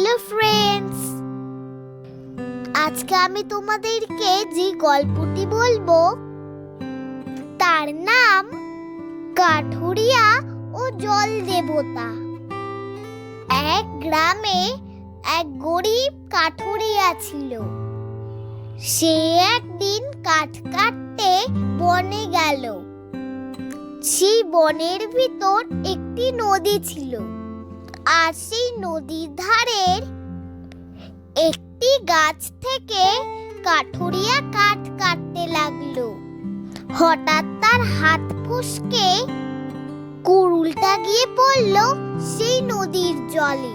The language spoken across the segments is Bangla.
হ্যালো ফ্রেন্ডস আজকে আমি তোমাদেরকে যে গল্পটি বলব, তার নাম কাঠুরিয়া ও জল দেবতা। এক গ্রামে এক গরিব কাঠুরিয়া ছিল। সে একদিন কাঠ কাটতে বনে গেল। সেই বনের ভিতর একটি নদী ছিল। আর সেই নদীর ধারের একটি গাছ থেকে কাঠুরিয়া কাঠ কাটতে লাগল। হঠাৎ তার হাত ফসকে কুড়ুলটা গিয়ে পড়ল সেই নদীর জলে।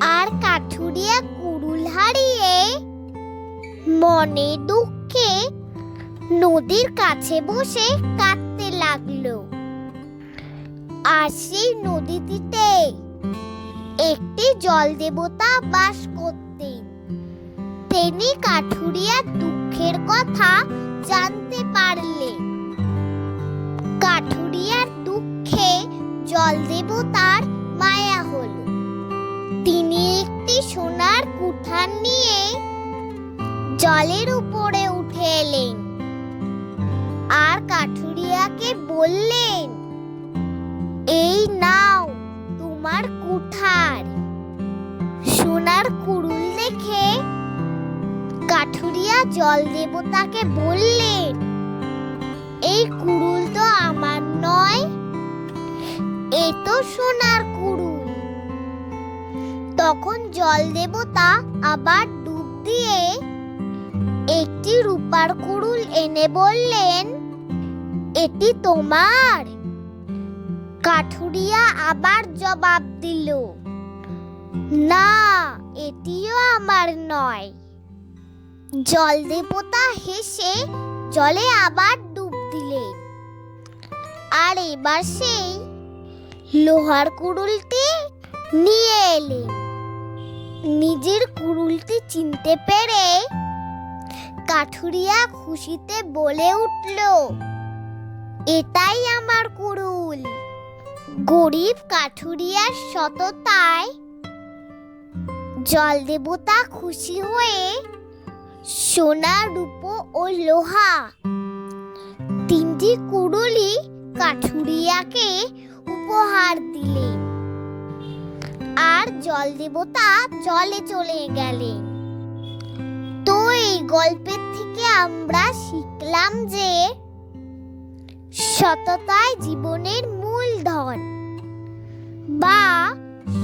আর কাঠুরিয়া কুড়ুল হারিয়ে মনে দুঃখে নদীর কাছে বসে কাঁদতে লাগল। আর সেই নদীটিতে একটি জল দেবতা বাস করতেন। তিনি কাঠুরিয়ার দুঃখের কথা জানতে পারলেন। কাঠুরিয়ার দুঃখে জল দেবতার মায়া হল। তিনি একটি সোনার কুঠার নিয়ে জলের উপরে উঠে এলেন। আর কাঠুরিয়াকে বললেন কাঠুরিয়া জল দেবতাকে বললেন, এই কুড়ুল তো আমার নয়, এ তো সোনার কুড়ুল। তখন জল দেবতা আবার ডুব দিয়ে একটি রূপার কুড়ুল এনে বললেন, এটি তোমার। কাঠুরিয়া আবার জবাব দিল, না, এটিও আমার নয়। জল দেবতা হেসে জলে আবার ডুব দিলেন আর এবার সেই লোহার কুড়ুলটি নিয়ে এলেন নিজের কুড়ুলটি চিনতে পেরে কাঠুরিয়া খুশিতে বলে উঠল, এটাই আমার কুড়ুল। গরিব কাঠুরিয়ার সততায় জল দেবতা খুশি হয়ে সোনা, রূপো ও লোহা। তিনটি কুড়ুলি কাঠুরিয়াকে উপহার দিলেন আর জল দেবতা জলে চলে গেলেন তো এই গল্পের থেকে আমরা শিখলাম যে সততায় জীবনের মূলধন বা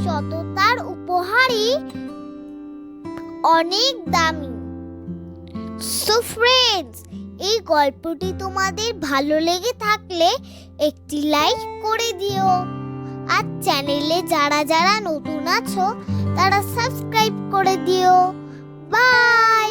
সততার উপহারই অনেক দামি। সো ফ্রেন্ডস এই গল্পটি তোমাদের ভালো লেগে থাকলে একটি লাইক করে দিও। আর চ্যানেলে যারা যারা নতুন আছো, তারা সাবস্ক্রাইব করে দিও। বাই